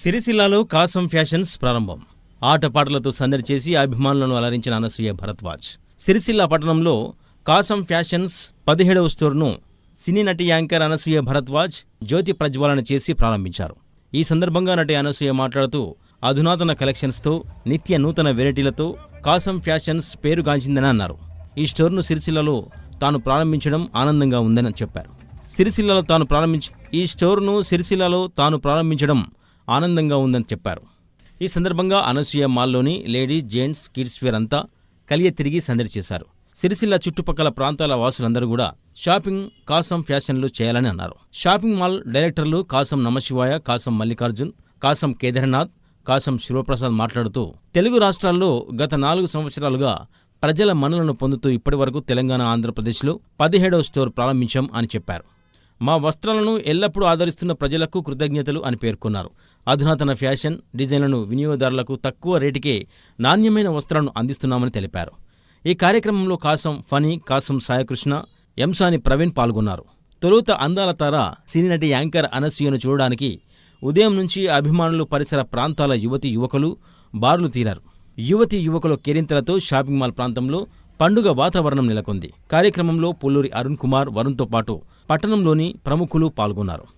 సిరిసిల్లాలో కాసం fashions ప్రారంభం. ఆటపాటలతో సందడి చేసి అభిమానులను అలరించిన అనసూయ భరద్వాజ్. సిరిసిల్ల పట్టణంలో కాసం ఫ్యాషన్స్ పదిహేడవ స్టోర్ను సినీ నటి యాంకర్ అనసూయ భరద్వాజ్ జ్యోతి ప్రజ్వలన చేసి ప్రారంభించారు. ఈ సందర్భంగా నటి అనసూయ మాట్లాడుతూ అధునాతన కలెక్షన్స్తో నిత్య నూతన వెరైటీలతో కాసం ఫ్యాషన్స్ పేరుగాంచిందని అన్నారు. ఈ స్టోర్ను సిరిసిల్లలో తాను ప్రారంభించడం ఆనందంగా ఉందని చెప్పారు. సిరిసిల్లలో తాను ప్రారంభించి ఈ స్టోర్ను సిరిసిల్లలో తాను ప్రారంభించడం ఆనందంగా ఉందని చెప్పారు. ఈ సందర్భంగా అనసూయ మాల్లోని లేడీస్ జెంట్స్ కిడ్స్ వేర్ అంతా కలియ తిరిగి సందడి చేశారు. సిరిసిల్ల చుట్టుపక్కల ప్రాంతాల వాసులందరూ కూడా షాపింగ్ కాసం ఫ్యాషన్లు చేయాలని అన్నారు. షాపింగ్ మాల్ డైరెక్టర్లు కాసం నమశివాయ కాసం మల్లికార్జున్ కాసం కేదార్నాథ్ కాసం శివప్రసాద్ మాట్లాడుతూ తెలుగు రాష్ట్రాల్లో గత నాలుగు సంవత్సరాలుగా ప్రజల మన్నలను పొందుతూ ఇప్పటివరకు తెలంగాణ ఆంధ్రప్రదేశ్లో పదిహేడవ స్టోర్ ప్రారంభించాం అని చెప్పారు. మా వస్త్రాలను ఎల్లప్పుడూ ఆదరిస్తున్న ప్రజలకు కృతజ్ఞతలు అని పేర్కొన్నారు. అధునాతన ఫ్యాషన్ డిజైన్లను వినియోగదారులకు తక్కువ రేటుకే నాణ్యమైన వస్త్రాలను అందిస్తున్నామని తెలిపారు. ఈ కార్యక్రమంలో కాసం ఫనీ కాసం సాయకృష్ణ ఎంసాని ప్రవీణ్ పాల్గొన్నారు. తొలుత అందాల తార సినీ నటి యాంకర్ అనసూయను చూడడానికి ఉదయం నుంచి అభిమానులు పరిసర ప్రాంతాల యువతి యువకులు బారులు తీరారు. యువతి యువకుల కేరింతలతో షాపింగ్ మాల్ ప్రాంతంలో పండుగ వాతావరణం నెలకొంది. కార్యక్రమంలో పుల్లూరి అరుణ్ కుమార్ వరుణ్తో పాటు పట్టణంలోని ప్రముఖులు పాల్గొన్నారు.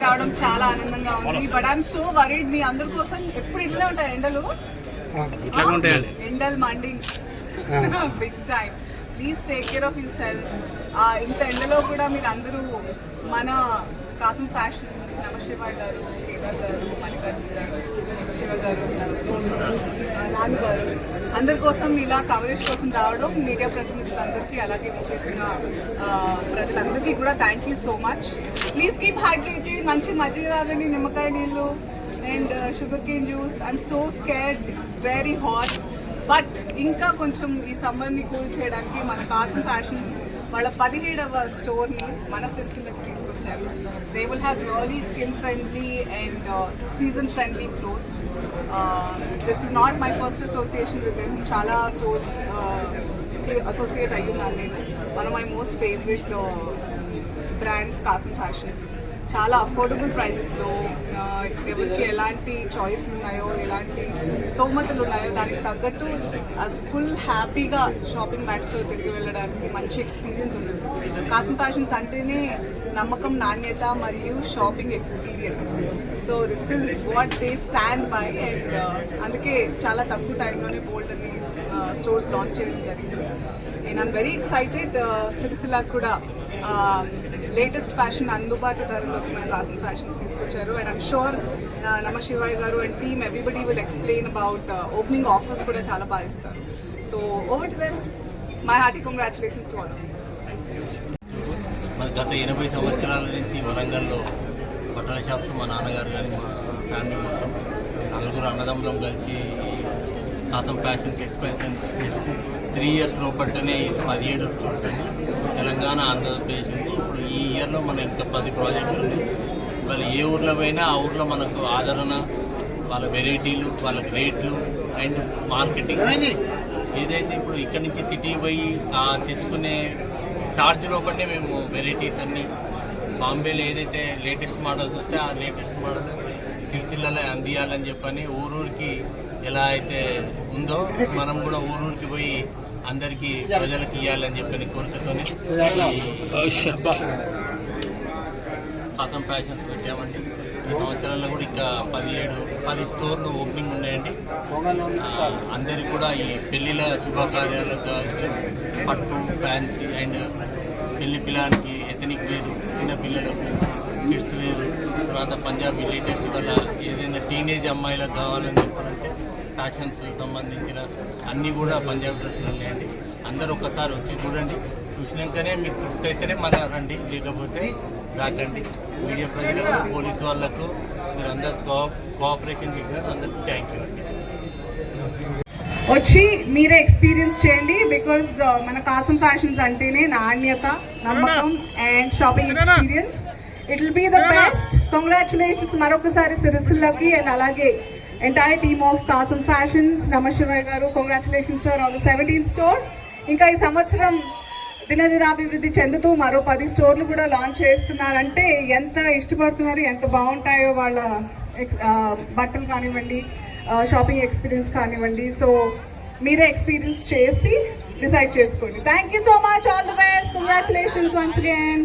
రావడం చాలా ఆనందంగా ఉంది. బట్ ఐఎమ్ సో వరీడ్ మీ అందరి కోసం ఎప్పుడు ఇట్లనే ఉంటాయి ఎండలు? ఎండలు మండి big time please take care of yourself ఇంత ఎండలో కూడా మీరు అందరూ మన కాసం ఫ్యాషన్స్ నమశివాయ్ గారు కేదార్ గారు మల్లికార్జున గారు శివ గారు అందరి కోసం ఆ, నాన్న గారు అందరి కోసం ఇలా కవరేజ్ కోసం రావడం మీడియా అందరికీ అలాగే చేసిన ప్రజలందరికీ కూడా thank you so much please keep hydrated మంచి మజ్జిగ తాగండి నిమ్మకాయ నీళ్ళు and sugar cane juice I'm so scared it's very hot but ఇంకా కొంచెం ఈ సమ్మర్ని కూల్ చేయడానికి మన కాసం ఫ్యాషన్స్ వాళ్ళ పదిహేడవ స్టోర్ని మన సిరిసిల్లకి తీసుకొచ్చారు. They will have really skin friendly and season friendly clothes this is not my first association with them చాలా స్టోర్స్ అసోసియేట్ అయ్యి ఉన్నాను నేను. One of my most favourite brands Kasam fashions చాలా అఫోర్డబుల్ ప్రైజెస్లో uh, ఎవరికి ఎలాంటి చాయిస్ ఉన్నాయో ఎలాంటి స్తోమతలు ఉన్నాయో దానికి తగ్గట్టు ఫుల్ హ్యాపీగా షాపింగ్ బ్యాగ్స్తో తిరిగి వెళ్ళడానికి మంచి ఎక్స్పీరియన్స్ ఉంటుంది. కాసం ఫ్యాషన్స్ అంటేనే నమ్మకం నాణ్యత మరియు shopping experience so this is what they stand by and అందుకే చాలా తక్కువ టైంలోనే బోల్డ్ అని స్టోర్స్ లాంచ్ చేయడం జరిగింది. And I'm very excited Sirisilla కూడా um, లేటెస్ట్ ఫ్యాషన్ అందుబాటు ధరలోకి మన కాసిన ఫ్యాషన్స్ తీసుకొచ్చారు. And I'm sure Nama Shivay garu and team everybody will explain about opening offers కూడా చాలా బాగా ఇస్తారు. So over to them my hearty congratulations to all గత ఎనభై సంవత్సరాల నుంచి వరంగల్లో బట్టల షాప్స్ మా నాన్నగారు కానీ మా ఫ్యామిలీ మొత్తం నలుగురు అన్నదమ్ములం కలిసి Kasam fashion expansion three years లోపలనే పదిహేడు చూడండి తెలంగాణ ఆంధ్రప్రదేశ్ ఉంది ఇప్పుడు ఈ ఇయర్లో మన ఇంకా పది ప్రాజెక్టులు ఉన్నాయి? వాళ్ళు ఏ ఊర్లో పోయినా ఆ ఊర్లో మనకు ఆదరణ వాళ్ళ వెరైటీలు వాళ్ళ రేట్లు అండ్ మార్కెటింగ్. ఏదైతే ఇప్పుడు ఇక్కడి నుంచి సిటీ పోయి ఆ తెచ్చుకునే ఛార్జ్ లోపలనే మేము వెరైటీస్ అన్నీ. బాంబేలో ఏదైతే లేటెస్ట్ మోడల్స్ వస్తే ఆ లేటెస్ట్ మోడల్ సిరిసిల్లలో అందియాలని చెప్పని ఊరూరికి ఎలా అయితే ఉందో మనం కూడా ఊరూరికి పోయి అందరికీ ప్రజలకు ఇవ్వాలని చెప్పని కోరికతోనే కాటన్ ఫ్యాషన్స్ పెట్టామండి. ఈ సంవత్సరాల్లో కూడా ఇంకా పదిహేడు పది స్టోర్లు ఓపెనింగ్ ఉన్నాయండి. అందరికి కూడా ఈ పెళ్ళిల శుభకార్యాలకు కావాల్సిన పట్టు ఫ్యాన్సీ అండ్ పెళ్ళి పిల్లానికి ఎథనిక్ వేరు చిన్న పిల్లలకు కిడ్స్ వేరు. తర్వాత పంజాబీ లేటెస్ట్ వల్ల ఏదైనా టీనేజ్ అమ్మాయిలకు కావాలని చెప్పాలంటే ఫ్యాషన్స్ సంబంధించిన అన్నీ కూడా పంజాబీ డ్రెస్సులు ఉన్నాయండి. అందరూ ఒక్కసారి వచ్చి చూడండి. చూసినాకనే మీకు తృప్తి అయితేనే మన రండి. లేకపోతే రాకండి. మీడియా ప్రజలకు పోలీసు వాళ్ళకు మీరు అందరు కోఆపరేషన్ చేసినందుకు అందరికీ థ్యాంక్ యూ అండి. వచ్చి మీరే ఎక్స్పీరియన్స్ చేయండి బికాజ్ మన కాసం ఫ్యాషన్స్ అంటేనే నాణ్యత నమ్మకం and shopping experience it will be the best congratulations మరొకసారి సిరిసిల్లకి అండ్ అలాగే entire team of Kasam fashions Namashivay garu congratulations sir on the seventeen store ఇంకా ఈ సంవత్సరం దినదినాభివృద్ధి చెందుతూ మరో పది స్టోర్లు కూడా లాంచ్ చేస్తున్నారంటే ఎంత ఇష్టపడుతున్నారు ఎంత బాగుంటాయో వాళ్ళ బట్టలు కానివ్వండి షాపింగ్ ఎక్స్పీరియన్స్ కానివ్వండి. సో మీరే ఎక్స్పీరియన్స్ చేసి డిసైడ్ చేసుకోండి. Thank you so much all the best congratulations once again